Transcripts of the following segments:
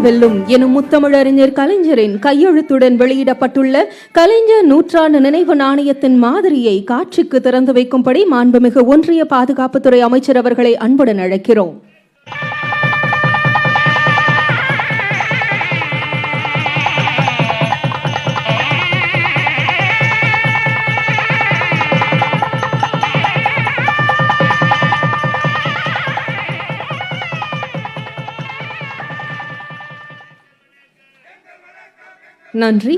தமிழ் வெல்லும் எனும் முத்தமிழறிஞர் கலைஞரின் கையெழுத்துடன் வெளியிடப்பட்டுள்ள கலைஞர் நூற்றாண்டு நினைவு நாணயத்தின் மாதிரியை காட்சிக்கு திறந்து வைக்கும்படி மாண்புமிகு ஒன்றிய பாதுகாப்புத்துறை அமைச்சர் அவர்களை அன்புடன் அழைக்கிறோம். நன்றி.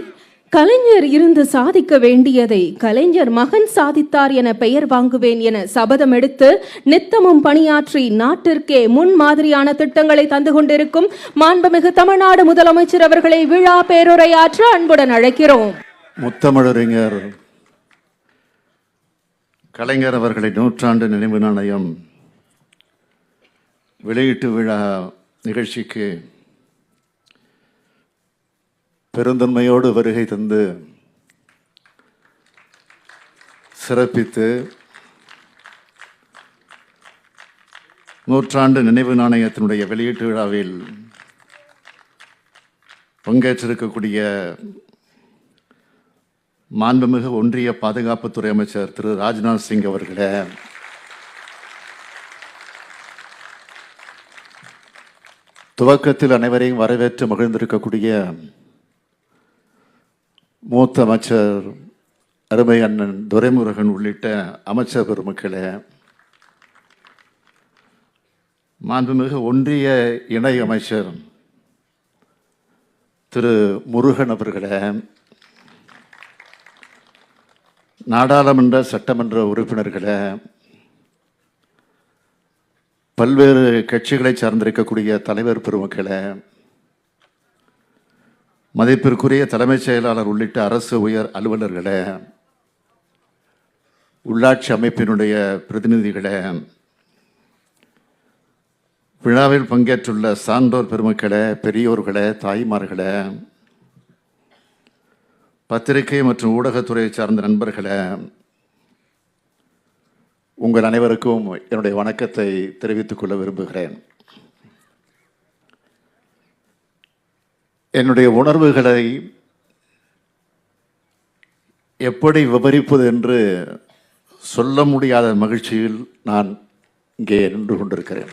கலைஞர் இருந்து சாதிக்க வேண்டியதை கலைஞர் மகன் சாதித்தார் என பெயர் வாங்குவேன் என சபதம் எடுத்து நித்தமும் பணியாற்றி நாட்டிற்கே முன் மாதிரியான திட்டங்களை தந்து கொண்டிருக்கும் மாண்புமிகு தமிழ்நாடு முதலமைச்சர் அவர்களை விழா பேருரையாற்ற அன்புடன் அழைக்கிறோம். முத்தமிழறிஞர் கலைஞர் அவர்களை நூற்றாண்டு நினைவு நாணயம் வெளியீட்டு விழா நிகழ்ச்சிக்கு பெருந்தன்மையோடு வருகை தந்து சிறப்பித்து நூற்றாண்டு நினைவு நாணயத்தினுடைய வெளியீட்டு விழாவில் பங்கேற்றிருக்கக்கூடிய மாண்புமிகு ஒன்றிய பாதுகாப்புத்துறை அமைச்சர் திரு ராஜ்நாத் சிங் அவர்களே துவக்கத்தில் அனைவரையும் வரவேற்று மகிழ்ந்திருக்கக்கூடிய மூத்த அமைச்சர் அருமை அண்ணன் துரைமுருகன் உள்ளிட்ட அமைச்சர் பெருமக்களே மாண்புமிகு ஒன்றிய இணை அமைச்சர் திரு முருகன் அவர்களே நாடாளுமன்ற சட்டமன்ற உறுப்பினர்களே பல்வேறு கட்சிகளை சார்ந்திருக்கக்கூடிய தலைவர் பெருமக்களை மதிப்பிற்குரிய தலைமைச் செயலாளர் உள்ளிட்ட அரசு உயர் அலுவலர்களே உள்ளாட்சி அமைப்பினுடைய பிரதிநிதிகளே விழாவில் பங்கேற்றுள்ள சான்றோர் பெருமக்களே பெரியோர்களே தாய்மார்களே பத்திரிகை மற்றும் ஊடகத்துறையை சார்ந்த நண்பர்களே உங்கள் அனைவருக்கும் என்னுடைய வணக்கத்தை தெரிவித்துக் கொள்ள விரும்புகிறேன். என்னுடைய உணர்வுகளை எப்படி விவரிப்பது என்று சொல்ல முடியாத மகிழ்ச்சியில் நான் இங்கே நின்று கொண்டிருக்கிறேன்.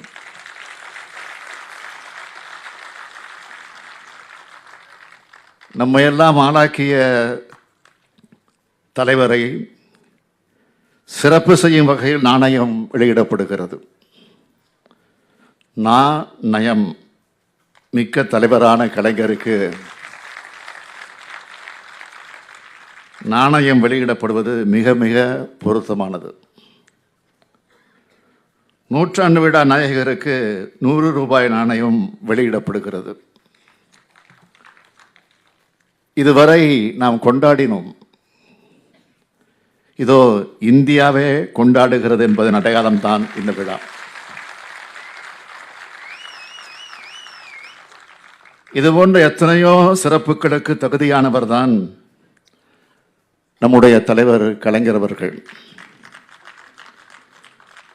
நம்மையெல்லாம் ஆளாக்கிய தலைவரை சிறப்பு செய்யும் வகையில் நாணயம் வெளியிடப்படுகிறது. நா நயம். மிக்க தலைவரான கலைஞருக்கு நாணயம் வெளியிடப்படுவது மிக மிக பொருத்தமானது. நூற்றாண்டு விழா நாயகருக்கு நூறு ரூபாய் நாணயம் வெளியிடப்படுகிறது. இதுவரை நாம் கொண்டாடினோம். இதோ இந்தியாவே கொண்டாடுகிறது என்பதன் அடையாளம்தான் இந்த விழா. இது போன்ற எத்தனையோ சிறப்புகளுக்கு தகுதியானவர் தான் நம்முடைய தலைவர் கலைஞர் அவர்கள்.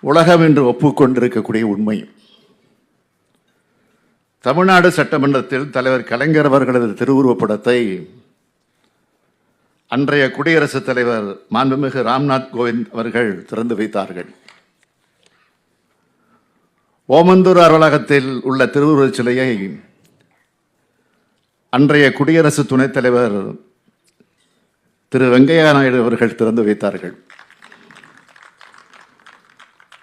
உலகம் என்று ஒப்புக்கொண்டிருக்கக்கூடிய உண்மை. தமிழ்நாடு சட்டமன்றத்தில் தலைவர் கலைஞர் அவர்களது திருவுருவப்படத்தை அன்றைய குடியரசுத் தலைவர் மாண்புமிகு ராம்நாத் கோவிந்த் அவர்கள் திறந்து வைத்தார்கள். ஓமந்தூர் அலுவலகத்தில் உள்ள திருவுருவச் சிலையை அன்றைய குடியரசு துணைத் தலைவர் திரு வெங்கையா நாயுடு அவர்கள் திறந்து வைத்தார்கள்.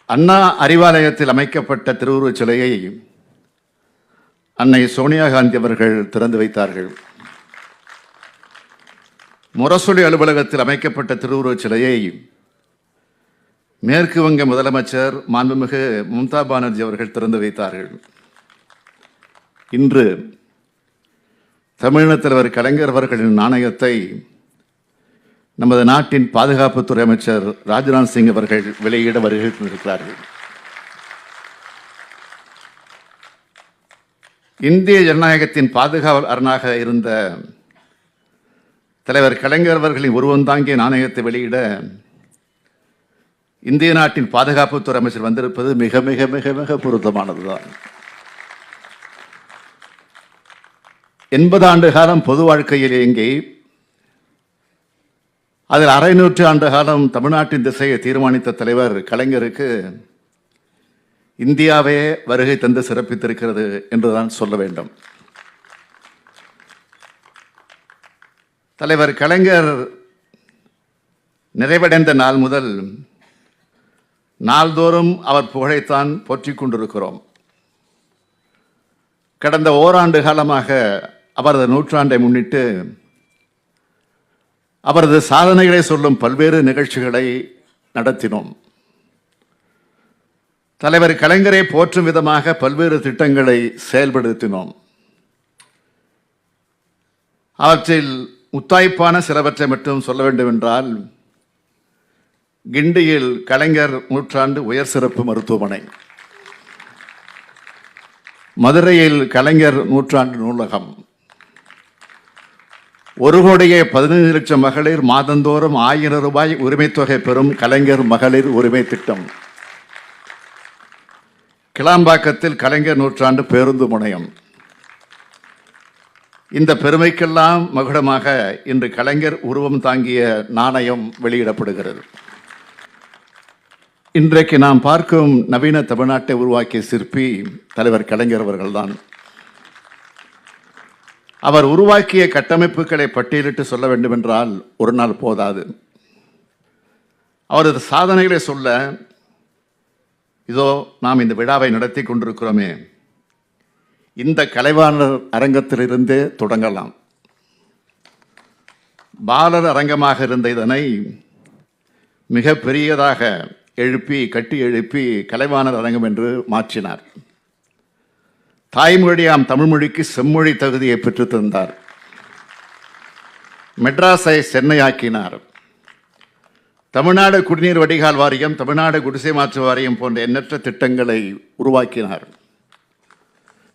அண்ணா அறிவாலயத்தில் அமைக்கப்பட்ட திருவுருவச் சிலையை அன்னை சோனியா காந்தி அவர்கள் திறந்து வைத்தார்கள். முரசொலி அலுவலகத்தில் அமைக்கப்பட்ட திருவுருவச் சிலையை மேற்கு வங்க முதலமைச்சர் மாண்புமிகு மம்தா பானர்ஜி அவர்கள் திறந்து வைத்தார்கள். இன்று தமிழக தலைவர் கலைஞர் அவர்களின் நாணயத்தை நமது நாட்டின் பாதுகாப்புத்துறை அமைச்சர் ராஜ்நாத் சிங் அவர்கள் வெளியிட வருகை இருக்கிறார்கள் இந்திய ஜனநாயகத்தின் பாதுகாவலராக இருந்த தலைவர் கலைஞர் அவர்களின் உருவம் தாங்கிய நாணயத்தை வெளியிட இந்திய நாட்டின் பாதுகாப்புத்துறை அமைச்சர் வந்திருப்பது மிக மிக மிக மிக பொருத்தமானதுதான். எண்பது ஆண்டு காலம் பொது வாழ்க்கையில் இயங்கி அதில் அரை நூற்று ஆண்டு காலம் தமிழ்நாட்டின் திசையை தீர்மானித்த தலைவர் கலைஞருக்கு இந்தியாவே வருகை தந்து சிறப்பித்திருக்கிறது என்றுதான் சொல்ல வேண்டும். தலைவர் கலைஞர் நிறைவடைந்த நாள் முதல் நாள்தோறும் அவர் புகழைத்தான் போற்றிக் கொண்டிருக்கிறோம். கடந்த ஓராண்டு காலமாக அவரது நூற்றாண்டை முன்னிட்டு அவரது சாதனைகளை சொல்லும் பல்வேறு நிகழ்ச்சிகளை நடத்தினோம். தலைவர் கலைஞரை போற்றும் விதமாக பல்வேறு திட்டங்களை செயல்படுத்தினோம். அவற்றில் முத்தாய்ப்பான சிலவற்றை மட்டும் சொல்ல வேண்டும் என்றால் கிண்டியில் கலைஞர் நூற்றாண்டு உயர் சிறப்பு மருத்துவமனை மதுரையில் கலைஞர் நூற்றாண்டு நூலகம் ஒரு கோடியே பதினைந்து லட்சம் மகளிர் மாதந்தோறும் ஆயிரம் ரூபாய் உரிமைத்தொகை பெறும் கலைஞர் மகளிர் உரிமை திட்டம். கிளாம்பாக்கத்தில் கலைஞர் நூற்றாண்டு பேருந்து முனையம். இந்த பெருமைக்கெல்லாம் மகுடமாக இன்று கலைஞர் உருவம் தாங்கிய நாணயம் வெளியிடப்படுகிறது. இன்றைக்கு நாம் பார்க்கும் நவீன தமிழ்நாட்டை உருவாக்கிய சிற்பி தலைவர் கலைஞர் அவர்கள்தான். அவர் உருவாக்கிய கட்டமைப்புகளை பட்டியலிட்டு சொல்ல வேண்டுமென்றால் ஒரு நாள் போதாது. அவரது சாதனைகளை சொல்ல இதோ நாம் இந்த விழாவை நடத்தி கொண்டிருக்கிறோமே. இந்த கலைவாணர் அரங்கத்திலிருந்தே தொடங்கலாம். பாலர் அரங்கமாக இருந்த இதனை மிக பெரியதாக எழுப்பி கட்டி எழுப்பி கலைவாணர் அரங்கம் என்று மாற்றினார். தாய்மொழியாம் தமிழ்மொழிக்கு செம்மொழி தகுதியை பெற்று தந்தார் மெட்ராஸை சென்னையாக்கினார். தமிழ்நாடு குடிநீர் வடிகால் வாரியம் தமிழ்நாடு குடிசை மாற்று வாரியம் போன்ற எண்ணற்ற திட்டங்களை உருவாக்கினார்.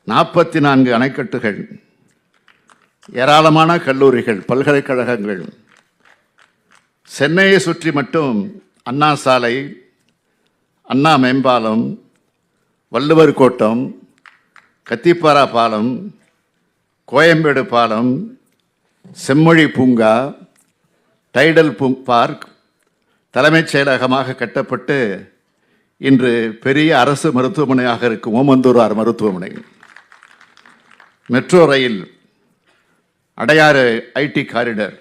நாற்பத்தி நான்கு அணைக்கட்டுகள் ஏராளமான கல்லூரிகள் பல்கலைக்கழகங்கள் சென்னையை சுற்றி மட்டும் அண்ணா சாலை அண்ணா மேம்பாலம் வள்ளுவர் கோட்டம் கத்திப்பாரா பாலம் கோயம்பேடு பாலம் செம்மொழி பூங்கா டைடல் பூ பார்க் தலைமைச் செயலகமாக கட்டப்பட்டு இன்று பெரிய அரசு மருத்துவமனையாக இருக்கும் ஓமந்தூரார் மருத்துவமனை. Metro rail Adyar IT corridor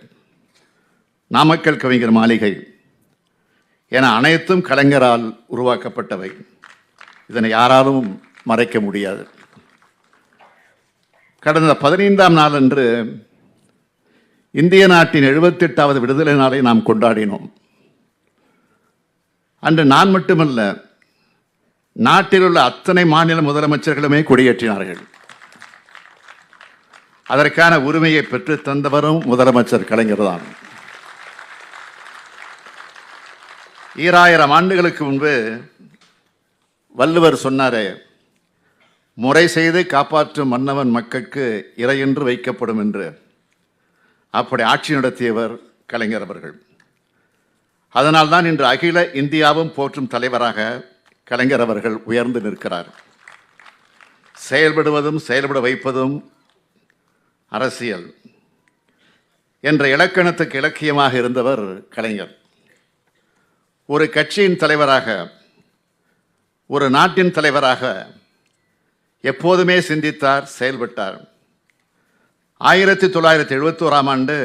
Namakkal Kavignar Maligai என அனைத்தும் கலைஞரால் உருவாக்கப்பட்டவை. இதனை யாராலும் மறைக்க முடியாது. கடந்த பதினைந்தாம் நாளன்று இந்திய நாட்டின் எழுபத்தெட்டாவது விடுதலை நாளை நாம் கொண்டாடினோம். அன்று நான் மட்டுமல்ல நாட்டில் உள்ள அத்தனை மாநில முதலமைச்சர்களுமே கொடியேற்றினார்கள். அதற்கான உரிமையை பெற்று தந்தவரும் முதலமைச்சர் கலைஞர் தான் ஈராயிரம் ஆண்டுகளுக்கு முன்பு வள்ளுவர் சொன்னாரே முறை செய்து காப்பாற்றும் மன்னவன் மக்களுக்கு இறையென்று வைக்கப்படும் என்று அப்படி ஆட்சி நடத்தியவர் கலைஞர் அவர்கள். அதனால்தான் இன்று அகில இந்தியாவும் போற்றும் தலைவராக கலைஞர் அவர்கள் உயர்ந்து நிற்கிறார். செயல்படுவதும் செயல்பட வைப்பதும் அரசியல் என்ற இலக்கணத்துக்கு இலக்கியமாக இருந்தவர் கலைஞர். ஒரு கட்சியின் தலைவராக ஒரு நாட்டின் தலைவராக எப்போதுமே சிந்தித்தார் செயல்பட்டார். ஆயிரத்தி தொள்ளாயிரத்தி எழுபத்தோராம் ஆண்டு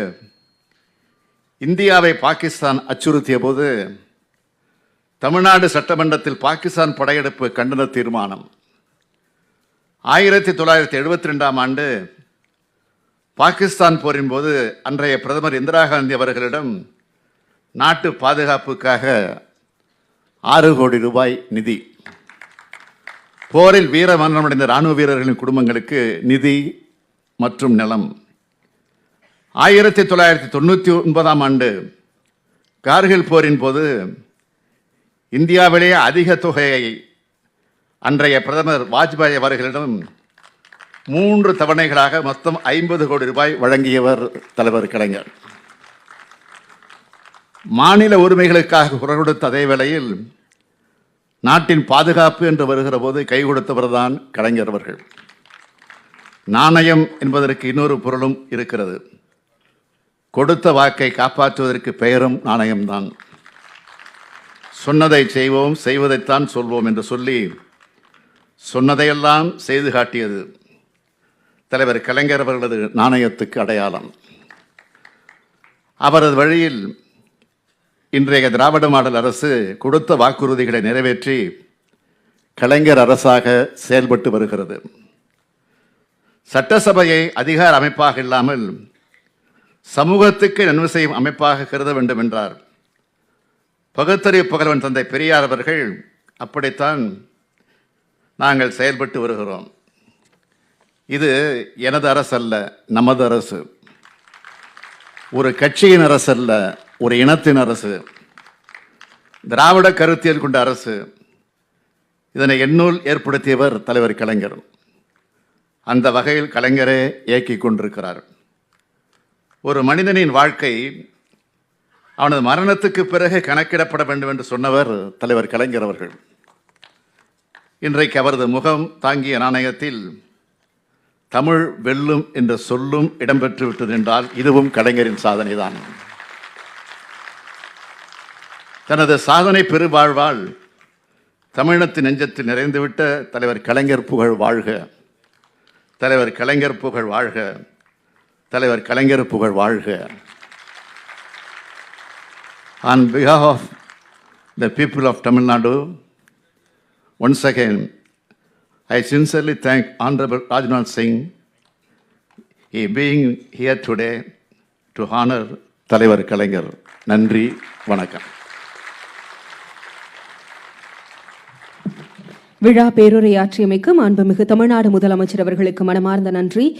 இந்தியாவை பாகிஸ்தான் அச்சுறுத்திய போது தமிழ்நாடு சட்டமன்றத்தில் பாகிஸ்தான் படையெடுப்பு கண்டன தீர்மானம். ஆயிரத்தி தொள்ளாயிரத்தி எழுபத்தி ரெண்டாம் ஆண்டு பாகிஸ்தான் போரின் போது அன்றைய பிரதமர் இந்திரா காந்தி அவர்களிடம் நாட்டு பாதுகாப்புக்காக ஆறு கோடி ரூபாய் நிதி போரில் வீர மரணமடைந்த இராணுவ வீரர்களின் குடும்பங்களுக்கு நிதி மற்றும் நிலம். ஆயிரத்தி தொள்ளாயிரத்தி தொண்ணூற்றி ஒன்பதாம் ஆண்டு கார்கில் போரின் போது இந்தியாவிலேயே அதிக தொகையை அன்றைய பிரதமர் வாஜ்பாய் அவர்களிடம் மூன்று தவணைகளாக மொத்தம் ஐம்பது கோடி ரூபாய் வழங்கியவர் தலைவர் கலைஞர். மாநில உரிமைகளுக்காக குரல் கொடுத்த அதே வேளையில் நாட்டின் பாதுகாப்பு என்று வருகிற போது கை கொடுத்தவர் தான் கலைஞர் அவர்கள். நாணயம் என்பதற்கு இன்னொரு பொருளும் இருக்கிறது. கொடுத்த வாக்கை காப்பாற்றுவதற்கு பெயரும் நாணயம்தான். சொன்னதை செய்வோம் செய்வதைத்தான் சொல்வோம் என்று சொல்லி சொன்னதையெல்லாம் செய்து காட்டியது தலைவர் கலைஞர் அவர்களது நாணயத்துக்கு அடையாளம். அவரது வழியில் இன்றைய திராவிட மாடல் அரசு கொடுத்த வாக்குறுதிகளை நிறைவேற்றி கலைஞர் அரசாக செயல்பட்டு வருகிறது. சட்டசபையை அதிகார அமைப்பாக இல்லாமல் சமூகத்துக்கு நன்மை செய்யும் அமைப்பாக கருத வேண்டும் என்றார். பகுத்தறிவு புகழ்வன் தந்தை பெரியார் அவர்கள் அப்படித்தான் நாங்கள் செயல்பட்டு வருகிறோம். இது எனது அரசு அல்ல நமது அரசு. ஒரு கட்சியின் அரசு அல்ல ஒரு இனத்தின் அரசு திராவிட கருத்தியல் கொண்ட அரசு இதனை எண்ணூல் ஏற்படுத்தியவர் தலைவர் கலைஞர். அந்த வகையில் கலைஞரே இயக்கிக் கொண்டிருக்கிறார். ஒரு மனிதனின் வாழ்க்கை அவனது மரணத்துக்கு பிறகு கணக்கிடப்பட வேண்டும் என்று சொன்னவர் தலைவர் கலைஞர் அவர்கள். இன்றைக்கு அவரது முகம் தாங்கிய நாணயத்தில் தமிழ் வெல்லும் என்ற சொல்லும் இடம்பெற்று விட்டது என்றால் இதுவும் கலைஞரின் சாதனைதான். தனது சாதனை பெருவாழ்வால் தமிழினத்து நெஞ்சத்தில் நிறைந்துவிட்ட தலைவர் கலைஞர் புகழ் வாழ்க தலைவர் கலைஞர் புகழ் வாழ்க தலைவர் கலைஞர் புகழ் வாழ்க on behalf of the people of Tamil Nadu once again I sincerely thank honourable Rajnath Singh E being here today to honour தலைவர் கலைஞர் நன்றி வணக்கம் விழா பேருரையாற்றியமைக்கும் அன்புமிகு தமிழ்நாடு முதலமைச்சர் அவர்களுக்கு மனமார்ந்த நன்றி.